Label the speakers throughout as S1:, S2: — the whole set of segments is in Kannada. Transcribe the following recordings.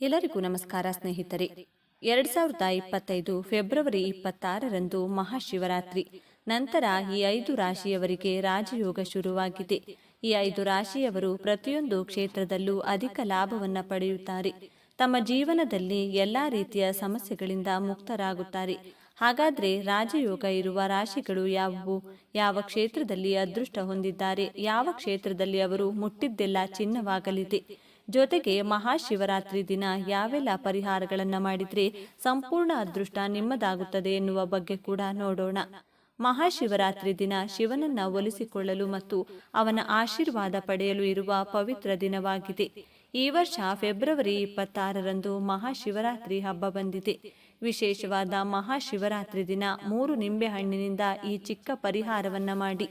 S1: ಎಲ್ಲರಿಗೂ ನಮಸ್ಕಾರ, ಸ್ನೇಹಿತರೆ. ಎರಡ್ ಸಾವಿರದ ಇಪ್ಪತ್ತೈದು ಫೆಬ್ರವರಿ ಇಪ್ಪತ್ತಾರರಂದು ಮಹಾಶಿವರಾತ್ರಿ. ನಂತರ ಈ ಐದು ರಾಶಿಯವರಿಗೆ ರಾಜಯೋಗ ಶುರುವಾಗಿದೆ. ಈ ಐದು ರಾಶಿಯವರು ಪ್ರತಿಯೊಂದು ಕ್ಷೇತ್ರದಲ್ಲೂ ಅಧಿಕ ಲಾಭವನ್ನು ಪಡೆಯುತ್ತಾರೆ. ತಮ್ಮ ಜೀವನದಲ್ಲಿ ಎಲ್ಲ ರೀತಿಯ ಸಮಸ್ಯೆಗಳಿಂದ ಮುಕ್ತರಾಗುತ್ತಾರೆ. ಹಾಗಾದ್ರೆ ರಾಜಯೋಗ ಇರುವ ರಾಶಿಗಳು ಯಾವುವು? ಯಾವ ಕ್ಷೇತ್ರದಲ್ಲಿ ಅದೃಷ್ಟ ಹೊಂದಿದ್ದಾರೆ? ಯಾವ ಕ್ಷೇತ್ರದಲ್ಲಿ ಅವರು ಮುಟ್ಟಿದ್ದೆಲ್ಲ ಚಿನ್ನವಾಗಲಿದೆ? ಜೊತೆಗೆ ಮಹಾಶಿವರಾತ್ರಿ ದಿನ ಯಾವೆಲ್ಲ ಪರಿಹಾರಗಳನ್ನು ಮಾಡಿದರೆ ಸಂಪೂರ್ಣ ಅದೃಷ್ಟ ನಿಮ್ಮದಾಗುತ್ತದೆ ಎನ್ನುವ ಬಗ್ಗೆ ಕೂಡ ನೋಡೋಣ. ಮಹಾಶಿವರಾತ್ರಿ ದಿನ ಶಿವನನ್ನ ಒಲಿಸಿಕೊಳ್ಳಲು ಮತ್ತು ಅವನ ಆಶೀರ್ವಾದ ಪಡೆಯಲು ಇರುವ ಪವಿತ್ರ ದಿನವಾಗಿದೆ. ಈ ವರ್ಷ ಫೆಬ್ರವರಿ ಇಪ್ಪತ್ತಾರರಂದು ಮಹಾಶಿವರಾತ್ರಿ ಹಬ್ಬ ಬಂದಿದೆ. ವಿಶೇಷವಾದ ಮಹಾಶಿವರಾತ್ರಿ ದಿನ ಮೂರು ನಿಂಬೆಹಣ್ಣಿನಿಂದ ಈ ಚಿಕ್ಕ ಪರಿಹಾರವನ್ನ ಮಾಡಿ.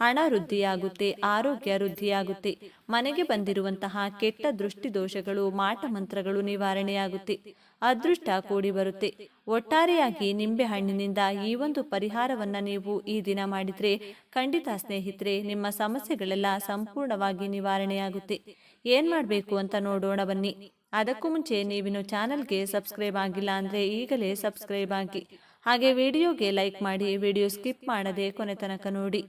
S1: ಹಣ ವೃದ್ಧಿಯಾಗುತ್ತೆ, ಆರೋಗ್ಯ ವೃದ್ಧಿಯಾಗುತ್ತೆ. ಮನೆಗೆ ಬಂದಿರುವಂತಹ ಕೆಟ್ಟ ದೃಷ್ಟಿ ದೋಷಗಳು ಮಾಟ ಮಂತ್ರಗಳು ನಿವಾರಣೆಯಾಗುತ್ತೆ. ಅದೃಷ್ಟ ಕೂಡಿ ಬರುತ್ತೆ. ಒಟ್ಟಾರೆಯಾಗಿ ನಿಂಬೆ ಹಣ್ಣಿನಿಂದ ಈ ಒಂದು ಪರಿಹಾರವನ್ನ ನೀವು ಈ ದಿನ ಮಾಡಿದ್ರೆ ಖಂಡಿತ ಸ್ನೇಹಿತರೆ, ನಿಮ್ಮ ಸಮಸ್ಯೆಗಳೆಲ್ಲ ಸಂಪೂರ್ಣವಾಗಿ ನಿವಾರಣೆಯಾಗುತ್ತೆ. ಏನ್ ಮಾಡಬೇಕು ಅಂತ ನೋಡೋಣ ಬನ್ನಿ. ಅದಕ್ಕೂ ಮುಂಚೆ ನೀವಿನ್ನು ಚಾನಲ್ಗೆ ಸಬ್ಸ್ಕ್ರೈಬ್ ಆಗಿಲ್ಲ ಅಂದ್ರೆ ಈಗಲೇ ಸಬ್ಸ್ಕ್ರೈಬ್ ಆಗಿ. ಹಾಗೆ ವಿಡಿಯೋಗೆ ಲೈಕ್ ಮಾಡಿ, ವಿಡಿಯೋ ಸ್ಕಿಪ್ ಮಾಡದೆ ಕೊನೆ ತನಕ ನೋಡಿ.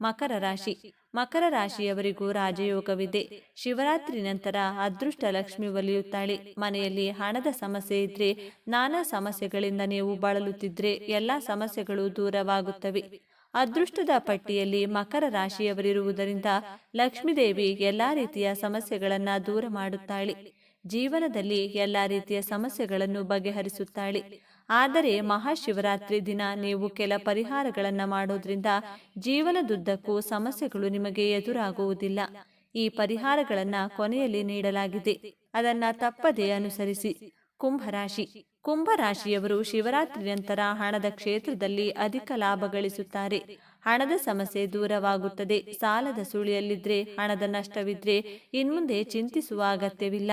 S1: ಮಕರ ರಾಶಿ. ಮಕರ ರಾಶಿಯವರಿಗೂ ರಾಜಯೋಗವಿದೆ. ಶಿವರಾತ್ರಿ ನಂತರ ಅದೃಷ್ಟ ಲಕ್ಷ್ಮಿ ಒಲಿಯುತ್ತಾಳೆ. ಮನೆಯಲ್ಲಿ ಹಣದ ಸಮಸ್ಯೆ ಇದ್ರೆ, ನಾನಾ ಸಮಸ್ಯೆಗಳಿಂದ ನೀವು ಬಳಲುತ್ತಿದ್ರೆ ಎಲ್ಲಾ ಸಮಸ್ಯೆಗಳು ದೂರವಾಗುತ್ತವೆ. ಅದೃಷ್ಟದ ಪಟ್ಟಿಯಲ್ಲಿ ಮಕರ ರಾಶಿಯವರಿರುವುದರಿಂದ ಲಕ್ಷ್ಮೀದೇವಿ ಎಲ್ಲಾ ರೀತಿಯ ಸಮಸ್ಯೆಗಳನ್ನ ದೂರ ಮಾಡುತ್ತಾಳೆ. ಜೀವನದಲ್ಲಿ ಎಲ್ಲಾ ರೀತಿಯ ಸಮಸ್ಯೆಗಳನ್ನು ಬಗೆಹರಿಸುತ್ತಾಳೆ. ಆದರೆ ಮಹಾಶಿವರಾತ್ರಿ ದಿನ ನೀವು ಕೆಲ ಪರಿಹಾರಗಳನ್ನು ಮಾಡೋದ್ರಿಂದ ಜೀವನದುದ್ದಕ್ಕೂ ಸಮಸ್ಯೆಗಳು ನಿಮಗೆ ಎದುರಾಗುವುದಿಲ್ಲ. ಈ ಪರಿಹಾರಗಳನ್ನು ಕೊನೆಯಲ್ಲಿ ನೀಡಲಾಗಿದೆ. ಅದನ್ನ ತಪ್ಪದೇ ಅನುಸರಿಸಿ. ಕುಂಭರಾಶಿ. ಕುಂಭರಾಶಿಯವರು ಶಿವರಾತ್ರಿ ನಂತರ ಹಣದ ಕ್ಷೇತ್ರದಲ್ಲಿ ಅಧಿಕ ಲಾಭ ಗಳಿಸುತ್ತಾರೆ. ಹಣದ ಸಮಸ್ಯೆ ದೂರವಾಗುತ್ತದೆ. ಸಾಲದ ಸುಳಿಯಲ್ಲಿದ್ರೆ, ಹಣದ ನಷ್ಟವಿದ್ರೆ ಇನ್ಮುಂದೆ ಚಿಂತಿಸುವ ಅಗತ್ಯವಿಲ್ಲ.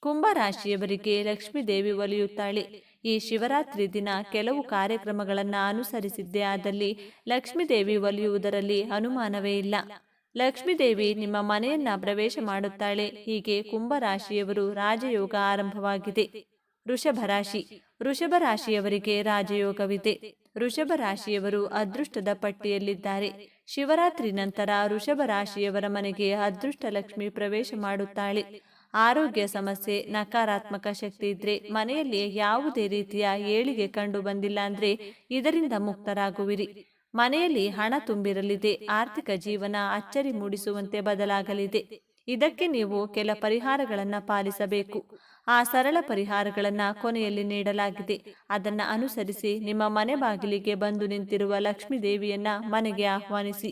S1: ಕುಂಭರಾಶಿಯವರಿಗೆ ಲಕ್ಷ್ಮೀದೇವಿ ಒಲಿಯುತ್ತಾಳೆ. ಈ ಶಿವರಾತ್ರಿ ದಿನ ಕೆಲವು ಕಾರ್ಯಕ್ರಮಗಳನ್ನು ಅನುಸರಿಸಿದ್ದೇ ಆದಲ್ಲಿ ಲಕ್ಷ್ಮೀದೇವಿ ಒಲಿಯುವುದರಲ್ಲಿ ಅನುಮಾನವೇ ಇಲ್ಲ. ಲಕ್ಷ್ಮೀದೇವಿ ನಿಮ್ಮ ಮನೆಯನ್ನ ಪ್ರವೇಶ ಮಾಡುತ್ತಾಳೆ. ಹೀಗೆ ಕುಂಭರಾಶಿಯವರು ರಾಜಯೋಗ ಆರಂಭವಾಗಿದೆ. ವೃಷಭ ರಾಶಿ. ವೃಷಭ ರಾಶಿಯವರಿಗೆ ರಾಜಯೋಗವಿದೆ. ವೃಷಭ ರಾಶಿಯವರು ಅದೃಷ್ಟದ ಪಟ್ಟಿಯಲ್ಲಿದ್ದಾರೆ. ಶಿವರಾತ್ರಿ ನಂತರ ವೃಷಭ ರಾಶಿಯವರ ಮನೆಗೆ ಅದೃಷ್ಟ ಲಕ್ಷ್ಮಿ ಪ್ರವೇಶ ಮಾಡುತ್ತಾಳೆ. ಆರೋಗ್ಯ ಸಮಸ್ಯೆ, ನಕಾರಾತ್ಮಕ ಶಕ್ತಿ ಇದ್ರೆ ಮನೆಯಲ್ಲಿ ಯಾವುದೇ ರೀತಿಯ ಏಳಿಗೆ ಕಂಡು ಬಂದಿಲ್ಲ ಅಂದ್ರೆ ಇದರಿಂದ ಮುಕ್ತರಾಗುವಿರಿ. ಮನೆಯಲ್ಲಿ ಹಣ ತುಂಬಿರಲಿದೆ, ಆರ್ಥಿಕ ಜೀವನ ಅಚ್ಚರಿ ಮೂಡಿಸುವಂತೆ ಬದಲಾಗಲಿದೆ. ಇದಕ್ಕೆ ನೀವು ಕೆಲ ಪರಿಹಾರಗಳನ್ನು ಪಾಲಿಸಬೇಕು. ಆ ಸರಳ ಪರಿಹಾರಗಳನ್ನು ಕೊನೆಯಲ್ಲಿ ನೀಡಲಾಗಿದೆ. ಅದನ್ನು ಅನುಸರಿಸಿ ನಿಮ್ಮ ಮನೆ ಬಾಗಿಲಿಗೆ ಬಂದು ನಿಂತಿರುವ ಲಕ್ಷ್ಮೀ ದೇವಿಯನ್ನ ಮನೆಗೆ ಆಹ್ವಾನಿಸಿ.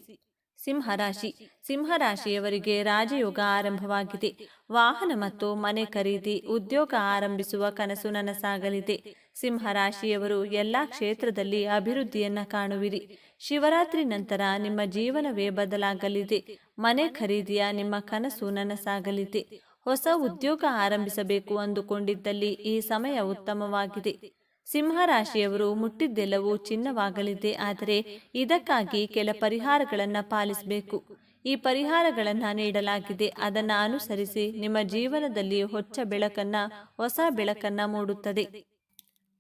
S1: ಸಿಂಹರಾಶಿ. ಸಿಂಹರಾಶಿಯವರಿಗೆ ರಾಜಯೋಗ ಆರಂಭವಾಗಿದೆ. ವಾಹನ ಮತ್ತು ಮನೆ ಖರೀದಿ ಉದ್ಯೋಗ ಆರಂಭಿಸುವ ಕನಸು ನನಸಾಗಲಿದೆ. ಸಿಂಹರಾಶಿಯವರು ಎಲ್ಲಾ ಕ್ಷೇತ್ರದಲ್ಲಿ ಅಭಿವೃದ್ಧಿಯನ್ನ ಕಾಣುವಿರಿ. ಶಿವರಾತ್ರಿ ನಂತರ ನಿಮ್ಮ ಜೀವನವೇ ಬದಲಾಗಲಿದೆ. ಮನೆ ಖರೀದಿಯ ನಿಮ್ಮ ಕನಸು ನನಸಾಗಲಿದೆ. ಹೊಸ ಉದ್ಯೋಗ ಆರಂಭಿಸಬೇಕು ಅಂದುಕೊಂಡಿದ್ದಲ್ಲಿ ಈ ಸಮಯ ಉತ್ತಮವಾಗಿದೆ. ಸಿಂಹರಾಶಿಯವರು ಮುಟ್ಟಿದ್ದೆಲ್ಲವೂ ಚಿನ್ನವಾಗಲಿದೆ ಆದರೆ ಇದಕ್ಕಾಗಿ ಕೆಲ ಪರಿಹಾರಗಳನ್ನು ಪಾಲಿಸಬೇಕು. ಈ ಪರಿಹಾರಗಳನ್ನು ನೀಡಲಾಗಿದೆ. ಅದನ್ನು ಅನುಸರಿಸಿ ನಿಮ್ಮ ಜೀವನದಲ್ಲಿ ಹೊಚ್ಚ ಬೆಳಕನ್ನ ಹೊಸ ಬೆಳಕನ್ನ ಮೂಡುತ್ತದೆ.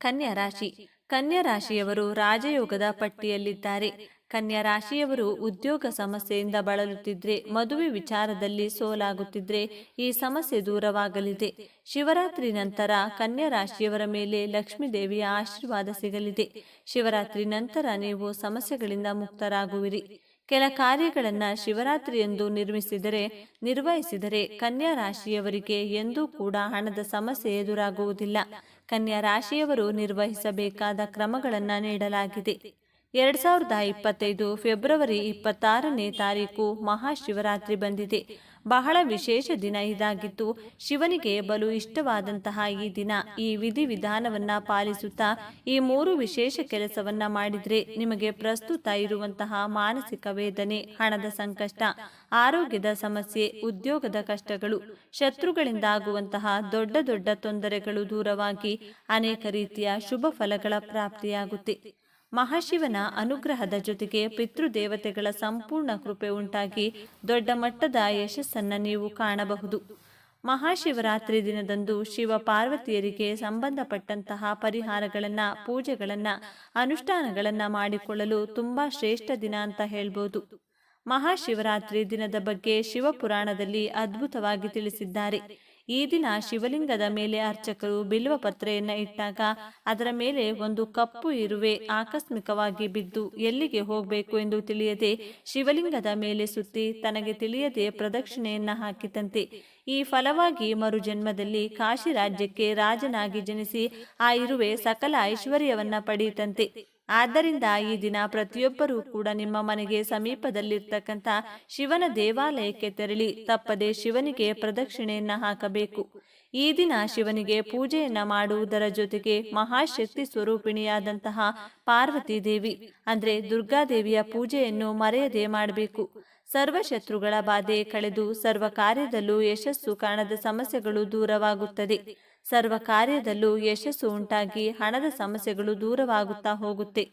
S1: ಕನ್ಯಾ ರಾಶಿ. ಕನ್ಯಾ ರಾಶಿಯವರು ರಾಜಯೋಗದ ಪಟ್ಟಿಯಲ್ಲಿದ್ದಾರೆ. ಕನ್ಯಾ ರಾಶಿಯವರು ಉದ್ಯೋಗ ಸಮಸ್ಯೆಯಿಂದ ಬಳಲುತ್ತಿದ್ರೆ, ಮದುವೆ ವಿಚಾರದಲ್ಲಿ ಸೋಲಾಗುತ್ತಿದ್ರೆ ಈ ಸಮಸ್ಯೆ ದೂರವಾಗಲಿದೆ. ಶಿವರಾತ್ರಿ ನಂತರ ಕನ್ಯಾ ರಾಶಿಯವರ ಮೇಲೆ ಲಕ್ಷ್ಮೀ ದೇವಿಯ ಆಶೀರ್ವಾದ ಸಿಗಲಿದೆ. ಶಿವರಾತ್ರಿ ನಂತರ ನೀವು ಸಮಸ್ಯೆಗಳಿಂದ ಮುಕ್ತರಾಗುವಿರಿ. ಕೆಲ ಕಾರ್ಯಗಳನ್ನು ಶಿವರಾತ್ರಿಯಂದು ನಿರ್ಮಿಸಿದರೆ, ನಿರ್ವಹಿಸಿದರೆ ಕನ್ಯಾ ರಾಶಿಯವರಿಗೆ ಎಂದೂ ಕೂಡ ಹಣದ ಸಮಸ್ಯೆ ಎದುರಾಗುವುದಿಲ್ಲ. ಕನ್ಯಾ ರಾಶಿಯವರು ನಿರ್ವಹಿಸಬೇಕಾದ ಕ್ರಮಗಳನ್ನು ನೀಡಲಾಗಿದೆ. ಎರಡ್ ಸಾವಿರದ ಇಪ್ಪತ್ತೈದು ಫೆಬ್ರವರಿ ಇಪ್ಪತ್ತಾರನೇ ತಾರೀಕು ಮಹಾಶಿವರಾತ್ರಿ ಬಂದಿದೆ. ಬಹಳ ವಿಶೇಷ ದಿನ ಇದಾಗಿದ್ದು, ಶಿವನಿಗೆ ಬಲು ಇಷ್ಟವಾದಂತಹ ಈ ದಿನ. ಈ ವಿಧಿವಿಧಾನವನ್ನ ಪಾಲಿಸುತ್ತಾ ಈ ಮೂರು ವಿಶೇಷ ಕೆಲಸವನ್ನ ಮಾಡಿದ್ರೆ ನಿಮಗೆ ಪ್ರಸ್ತುತ ಇರುವಂತಹ ಮಾನಸಿಕ ವೇದನೆ, ಹಣದ ಸಂಕಷ್ಟ, ಆರೋಗ್ಯದ ಸಮಸ್ಯೆ, ಉದ್ಯೋಗದ ಕಷ್ಟಗಳು, ಶತ್ರುಗಳಿಂದ ಆಗುವಂತಹ ದೊಡ್ಡ ದೊಡ್ಡ ತೊಂದರೆಗಳು ದೂರವಾಗಿ ಅನೇಕ ರೀತಿಯ ಶುಭ ಫಲಗಳ ಪ್ರಾಪ್ತಿಯಾಗುತ್ತೆ. ಮಹಾಶಿವನ ಅನುಗ್ರಹದ ಜೊತೆಗೆ ಪಿತೃದೇವತೆಗಳ ಸಂಪೂರ್ಣ ಕೃಪೆ ಉಂಟಾಗಿ ದೊಡ್ಡ ಮಟ್ಟದ ಯಶಸ್ಸನ್ನು ನೀವು ಕಾಣಬಹುದು. ಮಹಾಶಿವರಾತ್ರಿ ದಿನದಂದು ಶಿವ ಪಾರ್ವತಿಯರಿಗೆ ಸಂಬಂಧಪಟ್ಟಂತಹ ಪರಿಹಾರಗಳನ್ನು, ಪೂಜೆಗಳನ್ನು, ಅನುಷ್ಠಾನಗಳನ್ನು ಮಾಡಿಕೊಳ್ಳಲು ತುಂಬ ಶ್ರೇಷ್ಠ ದಿನ ಅಂತ ಹೇಳ್ಬೋದು. ಮಹಾಶಿವರಾತ್ರಿ ದಿನದ ಬಗ್ಗೆ ಶಿವಪುರಾಣದಲ್ಲಿ ಅದ್ಭುತವಾಗಿ ತಿಳಿಸಿದ್ದಾರೆ. ಈ ದಿನ ಶಿವಲಿಂಗದ ಮೇಲೆ ಅರ್ಚಕರು ಬಿಲ್ವ ಪತ್ರೆಯನ್ನ ಇಟ್ಟಾಗ ಅದರ ಮೇಲೆ ಒಂದು ಕಪ್ಪು ಇರುವೆ ಆಕಸ್ಮಿಕವಾಗಿ ಬಿದ್ದು ಎಲ್ಲಿಗೆ ಹೋಗಬೇಕು ಎಂದು ತಿಳಿಯದೆ ಶಿವಲಿಂಗದ ಮೇಲೆ ಸುತ್ತಿ ತನಗೆ ತಿಳಿಯದೆ ಪ್ರದಕ್ಷಿಣೆಯನ್ನ ಹಾಕಿತಂತೆ. ಈ ಫಲವಾಗಿ ಮರುಜನ್ಮದಲ್ಲಿ ಕಾಶಿ ರಾಜ್ಯಕ್ಕೆ ರಾಜನಾಗಿ ಜನಿಸಿ ಆ ಇರುವೆ ಸಕಲ ಐಶ್ವರ್ಯವನ್ನ ಪಡೆಯುತ್ತಂತೆ. ಆದ್ದರಿಂದ ಈ ದಿನ ಪ್ರತಿಯೊಬ್ಬರೂ ಕೂಡ ನಿಮ್ಮ ಮನೆಗೆ ಸಮೀಪದಲ್ಲಿರ್ತಕ್ಕಂಥ ಶಿವನ ದೇವಾಲಯಕ್ಕೆ ತೆರಳಿ ತಪ್ಪದೆ ಶಿವನಿಗೆ ಪ್ರದಕ್ಷಿಣೆಯನ್ನ ಹಾಕಬೇಕು. ಈ ದಿನ ಶಿವನಿಗೆ ಪೂಜೆಯನ್ನ ಮಾಡುವುದರ ಜೊತೆಗೆ ಮಹಾಶಕ್ತಿ ಸ್ವರೂಪಿಣಿಯಾದಂತಹ ಪಾರ್ವತಿ ದೇವಿ, ಅಂದ್ರೆ ದುರ್ಗಾದೇವಿಯ ಪೂಜೆಯನ್ನು ಮರೆಯದೆ ಮಾಡಬೇಕು. ಸರ್ವ ಶತ್ರುಗಳ ಬಾಧೆ ಕಳೆದು ಸರ್ವ ಕಾರ್ಯದಲ್ಲೂ ಯಶಸ್ಸು ಕಾಣದ ಸಮಸ್ಯೆಗಳು ದೂರವಾಗುತ್ತದೆ. ಸರ್ವ ಕಾರ್ಯದಲ್ಲೂ ಯಶಸ್ಸು ಉಂಟಾಗಿ ಹಣದ ಸಮಸ್ಯೆಗಳು ದೂರವಾಗುತ್ತಾ ಹೋಗುತ್ತೆ.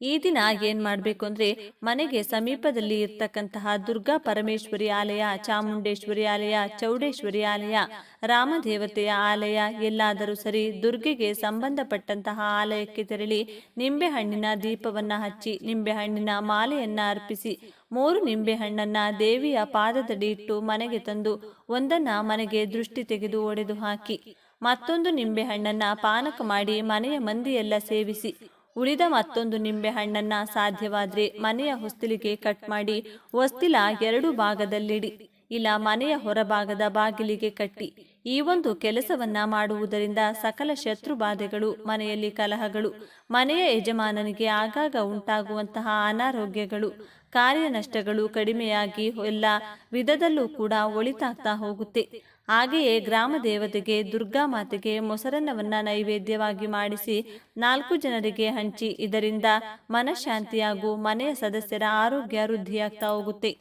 S1: ಈ ದಿನ ಏನ್ ಮಾಡಬೇಕು ಅಂದ್ರೆ ಮನೆಗೆ ಸಮೀಪದಲ್ಲಿ ಇರ್ತಕ್ಕಂತಹ ದುರ್ಗಾ ಪರಮೇಶ್ವರಿ ಆಲಯ, ಚಾಮುಂಡೇಶ್ವರಿ ಆಲಯ, ಚೌಡೇಶ್ವರಿ ಆಲಯ, ರಾಮದೇವತೆಯ ಆಲಯ ಎಲ್ಲಾದರೂ ಸರಿ ದುರ್ಗೆಗೆ ಸಂಬಂಧಪಟ್ಟಂತಹ ಆಲಯಕ್ಕೆ ತೆರಳಿ ನಿಂಬೆಹಣ್ಣಿನ ದೀಪವನ್ನ ಹಚ್ಚಿ ನಿಂಬೆಹಣ್ಣಿನ ಮಾಲೆಯನ್ನ ಅರ್ಪಿಸಿ ಮೂರು ನಿಂಬೆಹಣ್ಣನ್ನ ದೇವಿಯ ಪಾದದಡಿ ಇಟ್ಟು ಮನೆಗೆ ತಂದು ಒಂದನ್ನ ಮನೆಗೆ ದೃಷ್ಟಿ ತೆಗೆದು ಒಡೆದು ಹಾಕಿ. ಮತ್ತೊಂದು ನಿಂಬೆಹಣ್ಣನ್ನ ಪಾನಕ ಮಾಡಿ ಮನೆಯ ಮಂದಿಯೆಲ್ಲ ಸೇವಿಸಿ. ಉಳಿದ ಮತ್ತೊಂದು ನಿಂಬೆಹಣ್ಣನ್ನು ಸಾಧ್ಯವಾದರೆ ಮನೆಯ ಹೊಸ್ತಿಲಿಗೆ ಕಟ್ ಮಾಡಿ ಹೊಸ್ತಿಲ ಎರಡು ಭಾಗದಲ್ಲಿಡಿ. ಇಲ್ಲ ಮನೆಯ ಹೊರಭಾಗದ ಬಾಗಿಲಿಗೆ ಕಟ್ಟಿ. ಈ ಒಂದು ಕೆಲಸವನ್ನ ಮಾಡುವುದರಿಂದ ಸಕಲ ಶತ್ರು ಬಾಧೆಗಳು ಮನೆಯಲ್ಲಿ ಕಲಹಗಳು, ಮನೆಯ ಯಜಮಾನನಿಗೆ ಆಗಾಗ ಉಂಟಾಗುವಂತಹ ಅನಾರೋಗ್ಯಗಳು, ಕಾರ್ಯನಷ್ಟಗಳು ಕಡಿಮೆಯಾಗಿ ಎಲ್ಲ ವಿಧದಲ್ಲೂ ಕೂಡ ಒಳಿತಾಗ್ತಾ ಹೋಗುತ್ತೆ. ಹಾಗೆಯೇ ಗ್ರಾಮ ದೇವತೆಗೆ, ದುರ್ಗಾ ಮಾತೆಗೆ ಮೊಸರನ್ನವನ್ನ ನೈವೇದ್ಯವಾಗಿ ಮಾಡಿಸಿ ನಾಲ್ಕು ಜನರಿಗೆ ಹಂಚಿ, ಇದರಿಂದ ಮನಃಶಾಂತಿಯಾಗೂ ಮನೆಯ ಸದಸ್ಯರ ಆರೋಗ್ಯ ವೃದ್ಧಿಯಾಗ್ತಾ ಹೋಗುತ್ತೆ.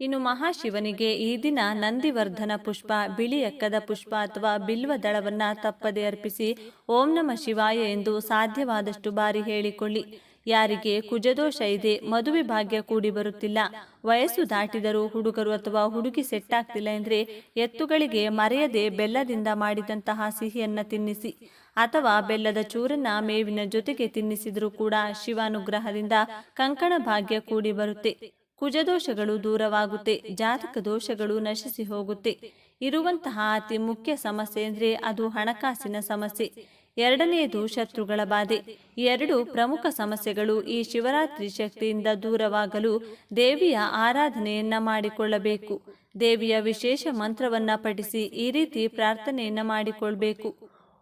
S1: ಇನ್ನು ಮಹಾಶಿವನಿಗೆ ಈ ದಿನ ನಂದಿವರ್ಧನ ಪುಷ್ಪ, ಬಿಳಿ ಎಕ್ಕದ ಪುಷ್ಪ ಅಥವಾ ಬಿಲ್ವ ದಳವನ್ನ ತಪ್ಪದೆ ಅರ್ಪಿಸಿ ಓಂ ನಮ ಶಿವಾಯ ಎಂದು ಸಾಧ್ಯವಾದಷ್ಟು ಬಾರಿ ಹೇಳಿಕೊಳ್ಳಿ. ಯಾರಿಗೆ ಕುಜದೋಷ ಇದೆ, ಮದುವೆ ಭಾಗ್ಯ ಕೂಡಿ ಬರುತ್ತಿಲ್ಲ. ವಯಸ್ಸು ದಾಟಿದರೂ ಹುಡುಗರು ಅಥವಾ ಹುಡುಗಿ ಸೆಟ್ ಆಗ್ತಿಲ್ಲ ಅಂದ್ರೆ ಎತ್ತುಗಳಿಗೆ ಮರೆಯದೆ ಬೆಲ್ಲದಿಂದ ಮಾಡಿದಂತಹ ಸಿಹಿಯನ್ನ ತಿನ್ನಿಸಿ. ಅಥವಾ ಬೆಲ್ಲದ ಚೂರನ್ನ ಮೇವಿನ ಜೊತೆಗೆ ತಿನ್ನಿಸಿದರೂ ಕೂಡ ಶಿವಾನುಗ್ರಹದಿಂದ ಕಂಕಣ ಭಾಗ್ಯ ಕೂಡಿ ಬರುತ್ತೆ. ಕುಜದೋಷಗಳು ದೂರವಾಗುತ್ತೆ, ಜಾತಕ ದೋಷಗಳು ನಶಿಸಿ ಹೋಗುತ್ತೆ. ಇರುವಂತಹ ಅತಿ ಮುಖ್ಯ ಸಮಸ್ಯೆ ಅಂದ್ರೆ ಅದು ಹಣಕಾಸಿನ ಸಮಸ್ಯೆ. ಎರಡನೆಯದು ಶತ್ರುಗಳ ಬಾಧೆ. ಎರಡು ಪ್ರಮುಖ ಸಮಸ್ಯೆಗಳು ಈ ಶಿವರಾತ್ರಿ ಶಕ್ತಿಯಿಂದ ದೂರವಾಗಲು ದೇವಿಯ ಆರಾಧನೆಯನ್ನ ಮಾಡಿಕೊಳ್ಳಬೇಕು. ದೇವಿಯ ವಿಶೇಷ ಮಂತ್ರವನ್ನ ಪಠಿಸಿ ಈ ರೀತಿ ಪ್ರಾರ್ಥನೆಯನ್ನ ಮಾಡಿಕೊಳ್ಬೇಕು.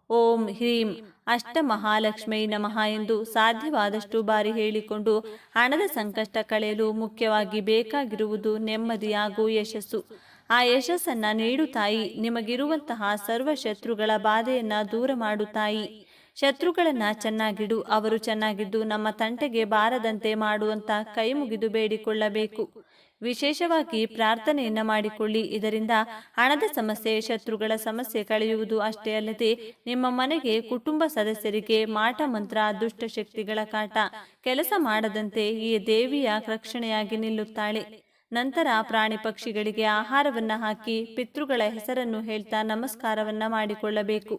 S1: ಓಂ ಹ್ರೀಂ. ಅಷ್ಟ ಮಹಾಲಕ್ಷ್ಮೀ ನಮಃ ಎಂದು ಸಾಧ್ಯವಾದಷ್ಟು ಬಾರಿ ಹೇಳಿಕೊಂಡು ಹಣದ ಸಂಕಷ್ಟ ಕಳೆಯಲು ಮುಖ್ಯವಾಗಿ ಬೇಕಾಗಿರುವುದು ನೆಮ್ಮದಿ ಯಶಸ್ಸು. ಆ ಯಶಸ್ಸನ್ನ ನೀಡು ತಾಯಿ, ನಿಮಗಿರುವಂತಹ ಸರ್ವ ಶತ್ರುಗಳ ಬಾಧೆಯನ್ನ ದೂರ ಮಾಡು ತಾಯಿ. ಶತ್ರುಗಳನ್ನ ಚೆನ್ನಾಗಿಡು, ಅವರು ಚೆನ್ನಾಗಿದ್ದು ನಮ್ಮ ತಂಟೆಗೆ ಬಾರದಂತೆ ಮಾಡುವಂತ ಕೈ ಮುಗಿದು ಬೇಡಿಕೊಳ್ಳಬೇಕು. ವಿಶೇಷವಾಗಿ ಪ್ರಾರ್ಥನೆಯನ್ನ ಮಾಡಿಕೊಳ್ಳಿ, ಇದರಿಂದ ಹಣದ ಸಮಸ್ಯೆ, ಶತ್ರುಗಳ ಸಮಸ್ಯೆ ಕಳೆಯುವುದು ಅಷ್ಟೇ ಅಲ್ಲದೆ ನಿಮ್ಮ ಮನೆಗೆ ಕುಟುಂಬ ಸದಸ್ಯರಿಗೆ ಮಾಟ ಮಂತ್ರ, ದುಷ್ಟಶಕ್ತಿಗಳ ಕಾಟ, ಕೆಲಸ ಮಾಡದಂತೆ ಈ ದೇವಿಯ ರಕ್ಷಣೆಯಾಗಿ ನಿಲ್ಲುತ್ತಾಳೆ. ನಂತರ ಪ್ರಾಣಿ ಪಕ್ಷಿಗಳಿಗೆ ಆಹಾರವನ್ನು ಹಾಕಿ ಪಿತೃಗಳ ಹೆಸರನ್ನು ಹೇಳ್ತಾ ನಮಸ್ಕಾರವನ್ನ ಮಾಡಿಕೊಳ್ಳಬೇಕು.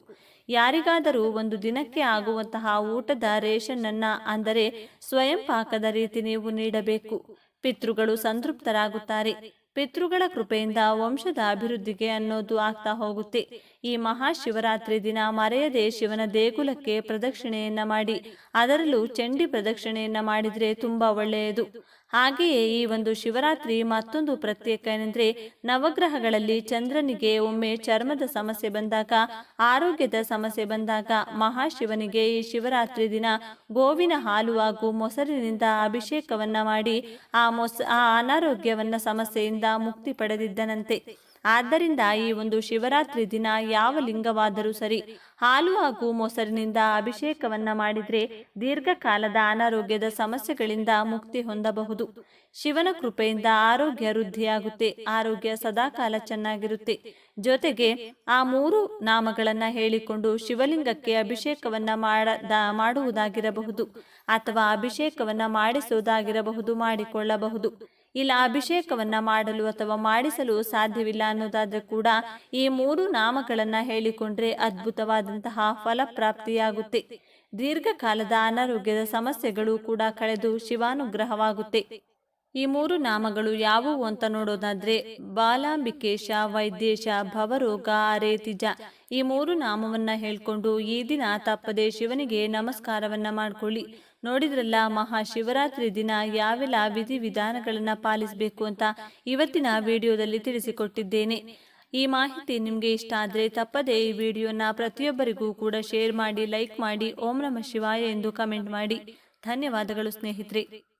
S1: ಯಾರಿಗಾದರೂ ಒಂದು ದಿನಕ್ಕೆ ಆಗುವಂತಹ ಊಟದ ರೇಷನ್ನನ್ನ ಅಂದರೆ ಸ್ವಯಂ ಪಾಕದ ರೀತಿ ನೀವು ನೀಡಬೇಕು. ಪಿತೃಗಳು ಸಂತೃಪ್ತರಾಗುತ್ತಾರೆ. ಪಿತೃಗಳ ಕೃಪೆಯಿಂದ ವಂಶದ ಅಭಿವೃದ್ಧಿಗೆ ಅನ್ನೋದು ಆಗ್ತಾ ಹೋಗುತ್ತೆ. ಈ ಮಹಾಶಿವರಾತ್ರಿ ದಿನ ಮರೆಯದೆ ಶಿವನ ದೇಗುಲಕ್ಕೆ ಪ್ರದಕ್ಷಿಣೆಯನ್ನ ಮಾಡಿ, ಅದರಲ್ಲೂ ಚಂಡಿ ಪ್ರದಕ್ಷಿಣೆಯನ್ನ ಮಾಡಿದ್ರೆ ತುಂಬಾ ಒಳ್ಳೆಯದು. ಹಾಗೆಯೇ ಈ ಒಂದು ಶಿವರಾತ್ರಿ ಮತ್ತೊಂದು ಪ್ರತ್ಯೇಕ ಏನೆಂದರೆ ನವಗ್ರಹಗಳಲ್ಲಿ ಚಂದ್ರನಿಗೆ ಒಮ್ಮೆ ಚರ್ಮದ ಸಮಸ್ಯೆ ಬಂದಾಗ, ಆರೋಗ್ಯದ ಸಮಸ್ಯೆ ಬಂದಾಗ ಮಹಾಶಿವನಿಗೆ ಈ ಶಿವರಾತ್ರಿ ದಿನ ಗೋವಿನ ಹಾಲು ಹಾಗೂ ಮೊಸರಿನಿಂದ ಅಭಿಷೇಕವನ್ನ ಮಾಡಿ ಆ ಮೊಸ, ಆ ಅನಾರೋಗ್ಯವನ್ನ ಸಮಸ್ಯೆಯಿಂದ ಮುಕ್ತಿ ಪಡೆದಿದ್ದನಂತೆ. ಆದ್ದರಿಂದ ಈ ಒಂದು ಶಿವರಾತ್ರಿ ದಿನ ಯಾವ ಲಿಂಗವಾದರೂ ಸರಿ ಹಾಲು ಹಾಗೂ ಮೊಸರಿನಿಂದ ಅಭಿಷೇಕವನ್ನ ಮಾಡಿದರೆ ದೀರ್ಘಕಾಲದ ಅನಾರೋಗ್ಯದ ಸಮಸ್ಯೆಗಳಿಂದ ಮುಕ್ತಿ ಹೊಂದಬಹುದು. ಶಿವನ ಕೃಪೆಯಿಂದ ಆರೋಗ್ಯ ವೃದ್ಧಿಯಾಗುತ್ತೆ, ಆರೋಗ್ಯ ಸದಾಕಾಲ ಚೆನ್ನಾಗಿರುತ್ತೆ. ಜೊತೆಗೆ ಆ ಮೂರು ನಾಮಗಳನ್ನ ಹೇಳಿಕೊಂಡು ಶಿವಲಿಂಗಕ್ಕೆ ಅಭಿಷೇಕವನ್ನ ಮಾಡದ ಮಾಡುವುದಾಗಿರಬಹುದು ಅಥವಾ ಅಭಿಷೇಕವನ್ನ ಮಾಡಿಸುವುದಾಗಿರಬಹುದು ಮಾಡಿಕೊಳ್ಳಬಹುದು. ಇಲ್ಲ ಅಭಿಷೇಕವನ್ನ ಮಾಡಲು ಅಥವಾ ಮಾಡಿಸಲು ಸಾಧ್ಯವಿಲ್ಲ ಅನ್ನೋದಾದ್ರೆ ಕೂಡ ಈ ಮೂರು ನಾಮಗಳನ್ನ ಹೇಳಿಕೊಂಡ್ರೆ ಅದ್ಭುತವಾದಂತಹ ಫಲಪ್ರಾಪ್ತಿಯಾಗುತ್ತೆ. ದೀರ್ಘಕಾಲದ ಅನಾರೋಗ್ಯದ ಸಮಸ್ಯೆಗಳು ಕೂಡ ಕಳೆದು ಶಿವಾನುಗ್ರಹವಾಗುತ್ತೆ. ಈ ಮೂರು ನಾಮಗಳು ಯಾವುವು ಅಂತ ನೋಡೋದಾದ್ರೆ ಬಾಲಾಂಬಿಕೇಶ, ವೈದ್ಯೇಶ, ಭವರೋಗ ಅರೇತಿಜ ಈ ಮೂರು ನಾಮವನ್ನ ಹೇಳ್ಕೊಂಡು ಈ ದಿನ ತಪ್ಪದೆ ಶಿವನಿಗೆ ನಮಸ್ಕಾರವನ್ನ ಮಾಡ್ಕೊಳ್ಳಿ. ನೋಡಿದ್ರಲ್ಲ, ಮಹಾಶಿವರಾತ್ರಿ ದಿನ ಯಾವೆಲ್ಲ ವಿಧಿ ವಿಧಾನಗಳನ್ನ ಪಾಲಿಸಬೇಕು ಅಂತ ಇವತ್ತಿನ ವಿಡಿಯೋದಲ್ಲಿ ತಿಳಿಸಿಕೊಟ್ಟಿದ್ದೇನೆ. ಈ ಮಾಹಿತಿ ನಿಮಗೆ ಇಷ್ಟ ಆದರೆ ತಪ್ಪದೆ ಈ ವಿಡಿಯೋನ ಪ್ರತಿಯೊಬ್ಬರಿಗೂ ಕೂಡ ಶೇರ್ ಮಾಡಿ, ಲೈಕ್ ಮಾಡಿ, ಓಂ ನಮ ಶಿವಾಯ ಎಂದು ಕಮೆಂಟ್ ಮಾಡಿ. ಧನ್ಯವಾದಗಳು ಸ್ನೇಹಿತರೆ.